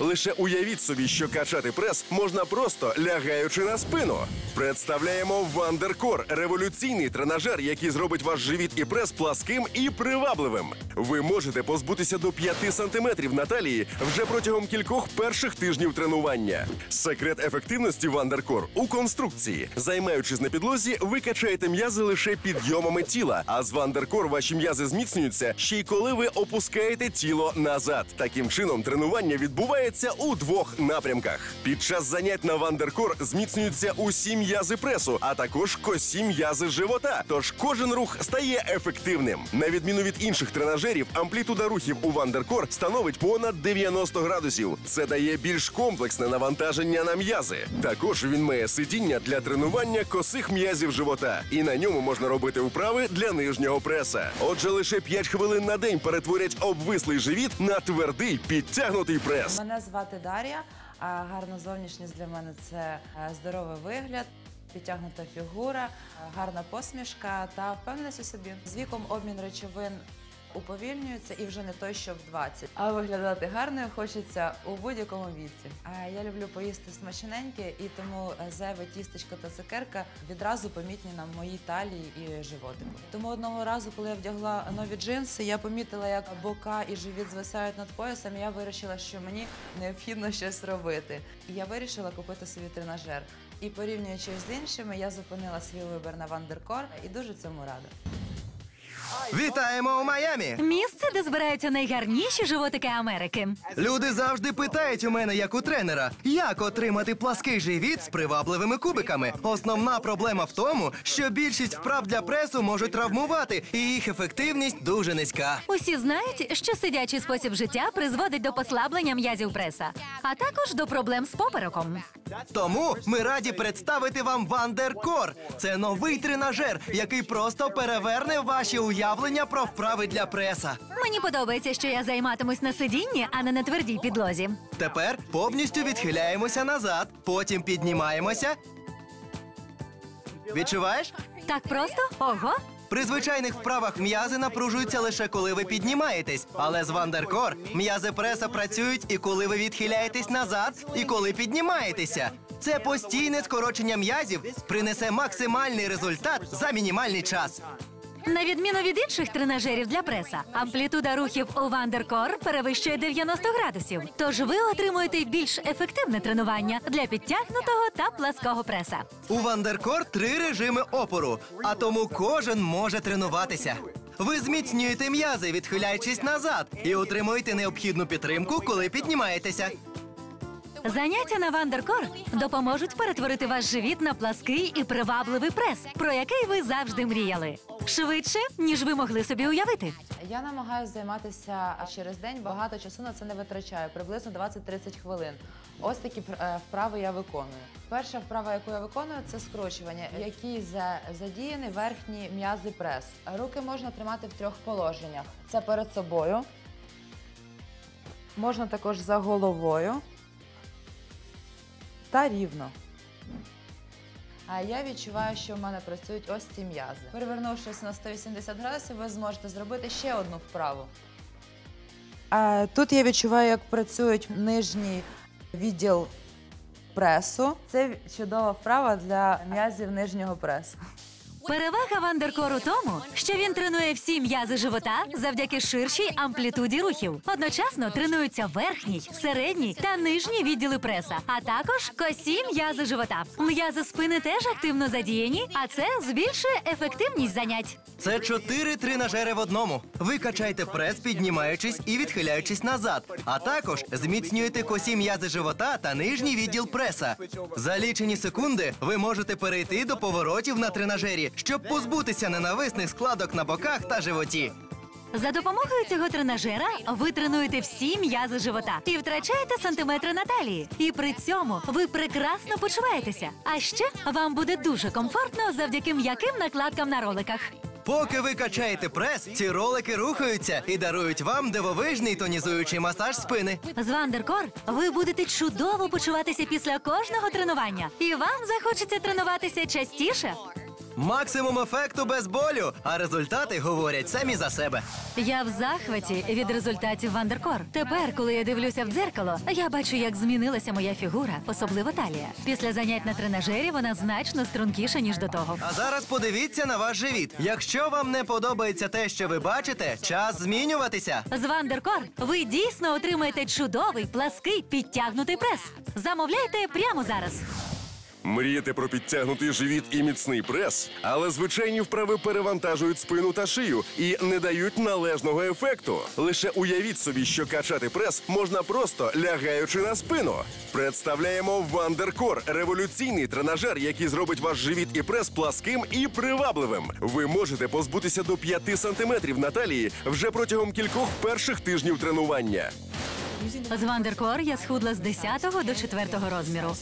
Лише уявіть собі, що качати прес можна просто лягаючи на спину. Представляємо Вандеркор революційний тренажер, який зробить ваш живіт і прес пласким і привабливим. Ви можете позбутися до 5 сантиметрів на талії вже протягом кількох перших тижнів тренування. Секрет ефективності Вандеркор у конструкції. Займаючись на підлозі, ви качаєте м'язи лише підйомами тіла. А з Вандеркор ваші м'язи зміцнюються ще й коли ви опускаєте тіло назад. Таким чином, тренування відбувається у двох напрямках. Під час занять на Вандеркор зміцнюються усі м'язи пресу, а також косі м'язи живота. Тож кожен рух стає ефективним. На відміну від інших тренажерів, амплітуда рухів у Вандеркор становить понад 90 градусів. Це дає більш комплексне навантаження на м'язи. Також він має сидіння для тренування косих м'язів живота, і на ньому можна робити вправи для нижнього преса. Отже, лише 5 хвилин на день перетворять обвислий живіт на твердий підтягнутий прес. Мене звати Дар'я. а Гарна зовнішність для мене це е, здоровий вигляд, підтягнута фігура, е, гарна посмішка та впевненість у собі. З віком обмін речовин уповільнюється і вже не той, що в 20. А виглядати гарною хочеться у будь-якому віці. А я люблю поїсти смачненьке, і тому е, зайве тістечко та цукерка відразу помітні на моїй талії і животику. Тому одного разу, коли я вдягла нові джинси, я помітила, як бока і живіт звисають над поясом. і Я вирішила, що мені необхідно щось робити. І я вирішила купити собі тренажер. І порівнюючи з іншими, я зупинила свій вибір на Вандеркор і дуже цьому рада. Вітаємо у Майамі! Місце, де збираються найгарніші животики Америки. Люди завжди питають у мене, як у тренера, як отримати плаский живіт з привабливими кубиками. Основна проблема в тому, що більшість вправ для пресу можуть травмувати, і їх ефективність дуже низька. Усі знають, що сидячий спосіб життя призводить до послаблення м'язів преса, а також до проблем з попереком. Тому ми раді представити вам Вандеркор. Це новий тренажер, який просто переверне ваші уявлення про вправи для преса. Мені подобається, що я займатимусь на сидінні, а не на твердій підлозі. Тепер повністю відхиляємося назад, потім піднімаємося. Відчуваєш? Так просто? Ого! При звичайних вправах м'язи напружуються лише коли ви піднімаєтесь, але з Вандеркор м'язи преса працюють і коли ви відхиляєтесь назад, і коли піднімаєтеся. Це постійне скорочення м'язів принесе максимальний результат за мінімальний час. На відміну від інших тренажерів для преса, амплітуда рухів у Вандеркор перевищує 90 градусів. Тож ви отримуєте більш ефективне тренування для підтягнутого та плаского преса. У Вандеркор три режими опору, а тому кожен може тренуватися. Ви зміцнюєте м'язи, відхиляючись назад, і отримуєте необхідну підтримку, коли піднімаєтеся. Заняття на Вандеркор допоможуть перетворити ваш живіт на плаский і привабливий прес, про який ви завжди мріяли. Швидше, ніж ви могли собі уявити. Я намагаюся займатися через день. Багато часу на це не витрачаю, приблизно 20-30 хвилин. Ось такі е, вправи я виконую. Перша вправа, яку я виконую, це скручування, в якій за- задіяні верхні м'язи прес. Руки можна тримати в трьох положеннях: це перед собою, можна також за головою та рівно. А я відчуваю, що в мене працюють ось ці м'язи. Перевернувшись на 180 градусів, ви зможете зробити ще одну вправу. А, тут я відчуваю, як працюють нижній відділ пресу. Це чудова вправа для м'язів нижнього пресу. Перевага Вандеркор у тому, що він тренує всі м'язи живота завдяки ширшій амплітуді рухів. Одночасно тренуються верхній, середній та нижній відділи преса, а також косі м'язи живота. М'язи спини теж активно задіяні, а це збільшує ефективність занять. Це чотири тренажери в одному. Ви качаєте прес, піднімаючись і відхиляючись назад, а також зміцнюєте косі м'язи живота та нижній відділ преса. За лічені секунди ви можете перейти до поворотів на тренажері, щоб позбутися ненависних складок на боках та животі. За допомогою цього тренажера ви тренуєте всі м'язи живота і втрачаєте сантиметри на талії. І при цьому ви прекрасно почуваєтеся. А ще вам буде дуже комфортно завдяки м'яким накладкам на роликах. Поки ви качаєте прес, ці ролики рухаються і дарують вам дивовижний тонізуючий масаж спини. З Вандеркор ви будете чудово почуватися після кожного тренування, і вам захочеться тренуватися частіше. Максимум ефекту без болю, а результати говорять самі за себе. Я в захваті від результатів Вандеркор. Тепер, коли я дивлюся в дзеркало, я бачу, як змінилася моя фігура, особливо талія. Після занять на тренажері вона значно стрункіша ніж до того. А зараз подивіться на ваш живіт. Якщо вам не подобається те, що ви бачите, час змінюватися. З Вандеркор ви дійсно отримаєте чудовий, плаский, підтягнутий прес. Замовляйте прямо зараз. Мрієте про підтягнутий живіт і міцний прес, але звичайні вправи перевантажують спину та шию і не дають належного ефекту. Лише уявіть собі, що качати прес можна просто лягаючи на спину. Представляємо Вандеркор революційний тренажер, який зробить ваш живіт і прес пласким і привабливим. Ви можете позбутися до 5 сантиметрів на талії вже протягом кількох перших тижнів тренування. З Вандеркор я схудла з 10 до 4 розміру.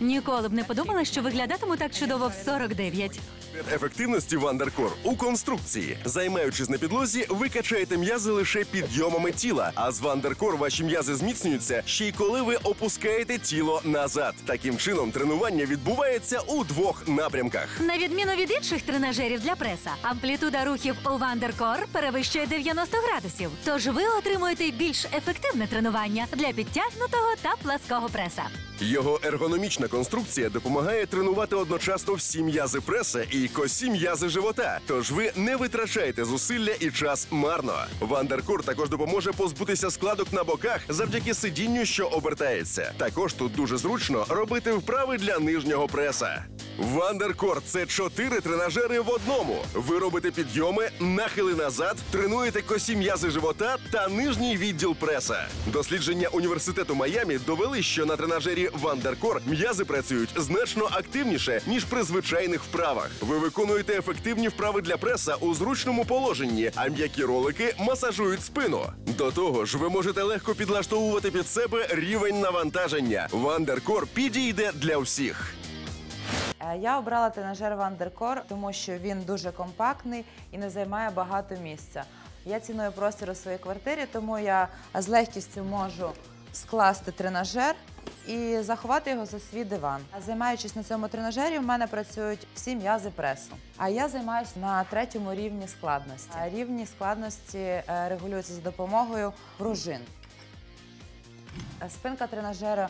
Ніколи б не подумала, що виглядатиму так чудово в 49. Секрет ефективності Вандеркор у конструкції. Займаючись на підлозі, ви качаєте м'язи лише підйомами тіла. А з Вандеркор ваші м'язи зміцнюються ще й коли ви опускаєте тіло назад. Таким чином, тренування відбувається у двох напрямках. На відміну від інших тренажерів для преса, амплітуда рухів у Вандеркор перевищує 90 градусів. Тож ви отримуєте більш ефективне тренування для підтягнутого та плаского преса. Його ергономічна конструкція допомагає тренувати одночасно всі м'язи преса і косі м'язи живота. Тож ви не витрачаєте зусилля і час марно. Вандеркор також допоможе позбутися складок на боках завдяки сидінню, що обертається. Також тут дуже зручно робити вправи для нижнього преса. Вандеркор це чотири тренажери в одному. Ви робите підйоми, нахили назад, тренуєте косі м'язи живота та нижній відділ преса. Дослідження університету Майамі довели, що на тренажері Вандеркор м'язи працюють значно активніше ніж при звичайних вправах. Ви виконуєте ефективні вправи для преса у зручному положенні, а м'які ролики масажують спину. До того ж, ви можете легко підлаштовувати під себе рівень навантаження. Вандеркор підійде для всіх. Е, Я обрала тренажер Вандеркор, тому що він дуже компактний і не займає багато місця. Я ціную простір у своїй квартирі, тому я з легкістю можу скласти тренажер і заховати його за свій диван. Займаючись на цьому тренажері, в мене працюють всі м'язи пресу. А я займаюся на третьому рівні складності. Рівні складності е, регулюються за допомогою пружин. Е, Спинка тренажера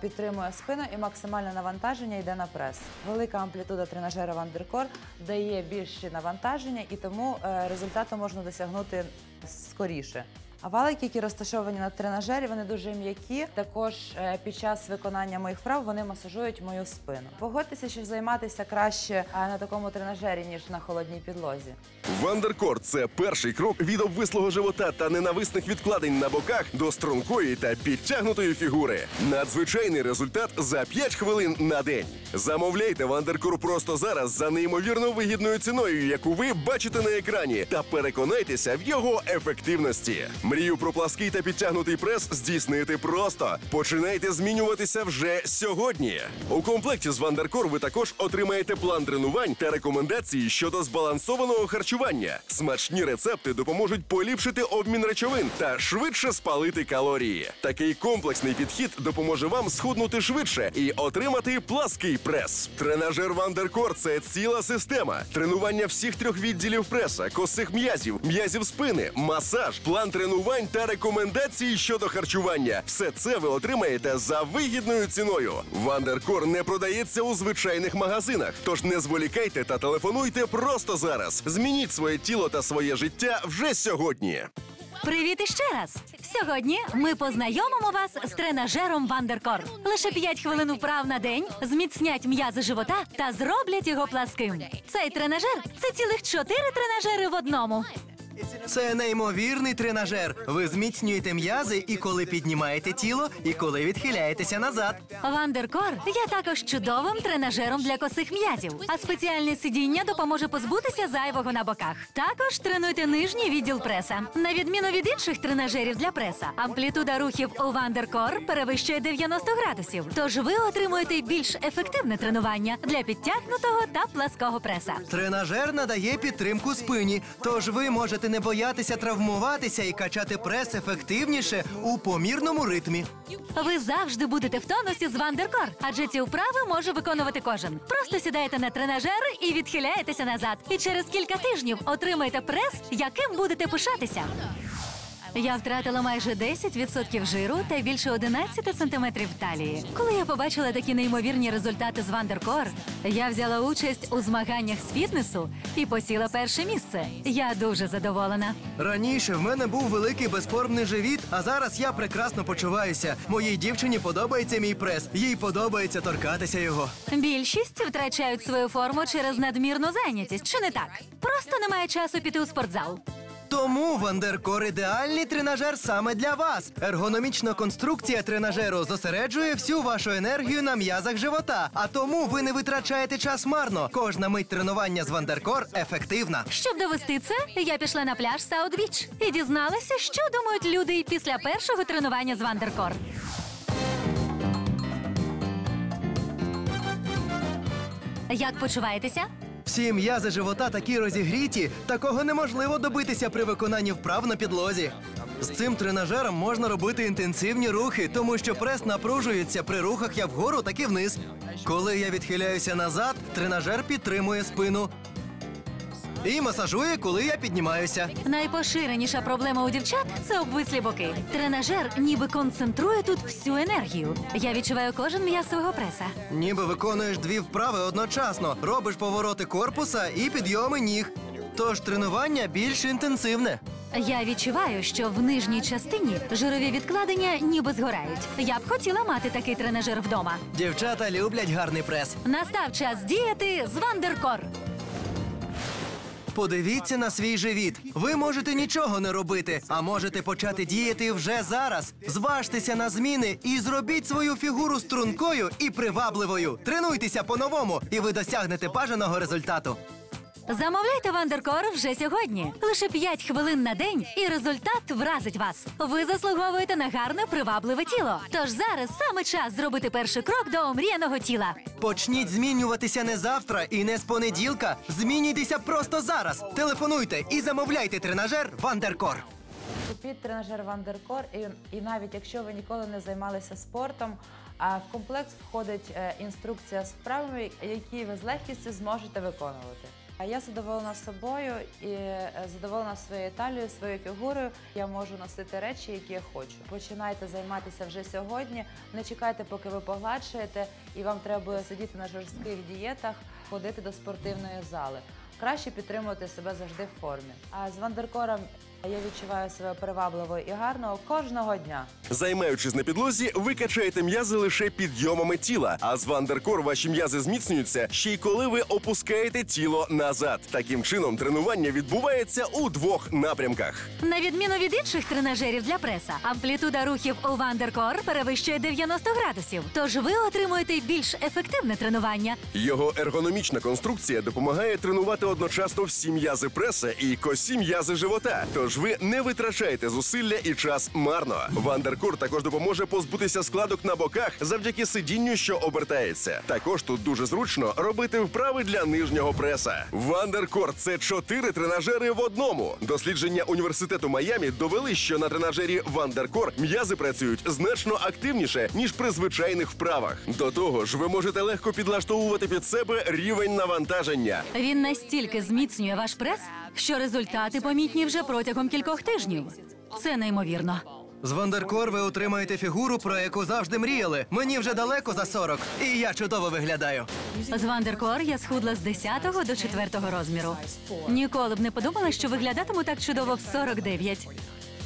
підтримує спину і максимальне навантаження йде на прес. Велика амплітуда тренажера Вандеркор дає більше навантаження і тому е, результату можна досягнути скоріше. А валики, які розташовані на тренажері, вони дуже м'які. Також е, під час виконання моїх вправ вони масажують мою спину. Погодьтеся, що займатися краще е, на такому тренажері, ніж на холодній підлозі. Вандеркор це перший крок від обвислого живота та ненависних відкладень на боках до стрункої та підтягнутої фігури. Надзвичайний результат за 5 хвилин на день. Замовляйте Вандеркор просто зараз за неймовірно вигідною ціною, яку ви бачите на екрані, та переконайтеся в його ефективності. Мрію про плаский та підтягнутий прес здійснити просто. Починайте змінюватися вже сьогодні. У комплекті з Вандеркор ви також отримаєте план тренувань та рекомендації щодо збалансованого харчування. Смачні рецепти допоможуть поліпшити обмін речовин та швидше спалити калорії. Такий комплексний підхід допоможе вам схуднути швидше і отримати плаский прес. Тренажер Вандеркор це ціла система. Тренування всіх трьох відділів преса, косих м'язів, м'язів спини, масаж, план тренувань та рекомендації щодо харчування. Все це ви отримаєте за вигідною ціною. Вандеркор не продається у звичайних магазинах. Тож не зволікайте та телефонуйте просто зараз. Змініть своє тіло та своє життя вже сьогодні. Привіт іще раз! Сьогодні ми познайомимо вас з тренажером Вандеркор. Лише 5 хвилин вправ на день зміцнять м'язи живота та зроблять його пласким. Цей тренажер це цілих 4 тренажери в одному. Це неймовірний тренажер. Ви зміцнюєте м'язи і коли піднімаєте тіло, і коли відхиляєтеся назад. Вандеркор є також чудовим тренажером для косих м'язів, а спеціальне сидіння допоможе позбутися зайвого на боках. Також тренуйте нижній відділ преса. На відміну від інших тренажерів для преса, амплітуда рухів у Вандеркор перевищує 90 градусів. Тож ви отримуєте більш ефективне тренування для підтягнутого та плаского преса. Тренажер надає підтримку спині, тож ви можете можете не боятися травмуватися і качати прес ефективніше у помірному ритмі. Ви завжди будете в тонусі з Вандеркор, адже ці вправи може виконувати кожен. Просто сідаєте на тренажер і відхиляєтеся назад. І через кілька тижнів отримаєте прес, яким будете пишатися. Я втратила майже 10% жиру та більше 11 сантиметрів талії. Коли я побачила такі неймовірні результати з Вандеркор, я взяла участь у змаганнях з фітнесу і посіла перше місце. Я дуже задоволена. Раніше в мене був великий безформний живіт, а зараз я прекрасно почуваюся. Моїй дівчині подобається мій прес. Їй подобається торкатися його. Більшість втрачають свою форму через надмірну зайнятість, чи не так? Просто немає часу піти у спортзал. Тому Вандеркор ідеальний тренажер саме для вас. Ергономічна конструкція тренажеру зосереджує всю вашу енергію на м'язах живота, а тому ви не витрачаєте час марно. Кожна мить тренування з Вандеркор ефективна. Щоб довести це, я пішла на пляж Саутбіч і дізналася, що думають люди після першого тренування з Вандеркор. Як почуваєтеся? Всі м'язи живота такі розігріті, такого неможливо добитися при виконанні вправ на підлозі. З цим тренажером можна робити інтенсивні рухи, тому що прес напружується при рухах як вгору, так і вниз. Коли я відхиляюся назад, тренажер підтримує спину. І масажує, коли я піднімаюся. Найпоширеніша проблема у дівчат це обвислі боки. Тренажер ніби концентрує тут всю енергію. Я відчуваю кожен м'яз свого преса. Ніби виконуєш дві вправи одночасно, робиш повороти корпуса і підйоми ніг. Тож тренування більш інтенсивне. Я відчуваю, що в нижній частині жирові відкладення ніби згорають. Я б хотіла мати такий тренажер вдома. Дівчата люблять гарний прес. Настав час діяти з Вандеркор. Подивіться на свій живіт. Ви можете нічого не робити, а можете почати діяти вже зараз. Зважтеся на зміни і зробіть свою фігуру стрункою і привабливою. Тренуйтеся по-новому, і ви досягнете бажаного результату. Замовляйте Вандеркор вже сьогодні. Лише 5 хвилин на день, і результат вразить вас. Ви заслуговуєте на гарне привабливе тіло. Тож зараз саме час зробити перший крок до омріяного тіла. Почніть змінюватися не завтра і не з понеділка. Змінюйтеся просто зараз. Телефонуйте і замовляйте тренажер Вандеркор. Купіть тренажер Вандеркор, і, і навіть якщо ви ніколи не займалися спортом, а в комплекс входить е, інструкція з вправами, які ви з легкістю зможете виконувати. Я задоволена собою і е, задоволена своєю талією, своєю фігурою. Я можу носити речі, які я хочу. Починайте займатися вже сьогодні. Не чекайте, поки ви погладшуєте, і вам треба буде сидіти на жорстких дієтах, ходити до спортивної зали. Краще підтримувати себе завжди в формі. А з Вандеркором я відчуваю себе привабливо і гарно кожного дня. Займаючись на підлозі, ви качаєте м'язи лише підйомами тіла. А з Вандеркор ваші м'язи зміцнюються ще й коли ви опускаєте тіло назад. Таким чином, тренування відбувається у двох напрямках. На відміну від інших тренажерів для преса, амплітуда рухів у Вандеркор перевищує 90 градусів. Тож ви отримуєте більш ефективне тренування. Його ергономічна конструкція допомагає тренувати одночасно всі м'язи преса і косі м'язи живота. Тож ви не витрачаєте зусилля і час марно. Вандеркор також допоможе позбутися складок на боках завдяки сидінню, що обертається. Також тут дуже зручно робити вправи для нижнього преса. Вандеркор це чотири тренажери в одному. Дослідження університету Майамі довели, що на тренажері Вандеркор м'язи працюють значно активніше ніж при звичайних вправах. До того ж, ви можете легко підлаштовувати під себе рівень навантаження. Він настільки зміцнює ваш прес, що результати помітні вже протягом кількох тижнів. Це неймовірно. З Вандеркор ви отримаєте фігуру, про яку завжди мріяли. Мені вже далеко за 40, і я чудово виглядаю. З Вандеркор я схудла з 10 до 4 розміру. Ніколи б не подумала, що виглядатиму так чудово в 49.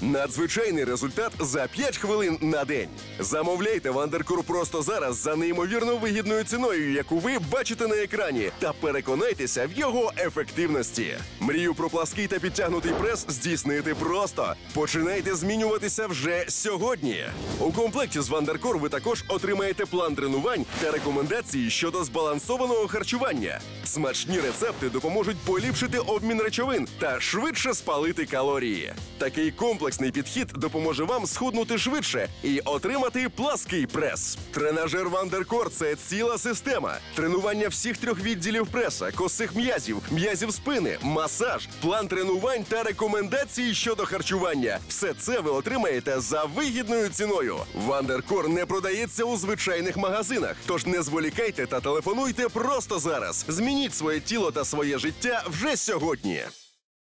Надзвичайний результат за 5 хвилин на день. Замовляйте Вандеркур просто зараз за неймовірно вигідною ціною, яку ви бачите на екрані, та переконайтеся в його ефективності. Мрію про плаский та підтягнутий прес здійснити просто. Починайте змінюватися вже сьогодні. У комплекті з Вандеркор ви також отримаєте план тренувань та рекомендації щодо збалансованого харчування. Смачні рецепти допоможуть поліпшити обмін речовин та швидше спалити калорії. Такий комплекс комплексний підхід допоможе вам схуднути швидше і отримати плаский прес. Тренажер Вандеркор це ціла система. Тренування всіх трьох відділів преса, косих м'язів, м'язів спини, масаж, план тренувань та рекомендації щодо харчування. Все це ви отримаєте за вигідною ціною. Вандеркор не продається у звичайних магазинах. Тож не зволікайте та телефонуйте просто зараз. Змініть своє тіло та своє життя вже сьогодні.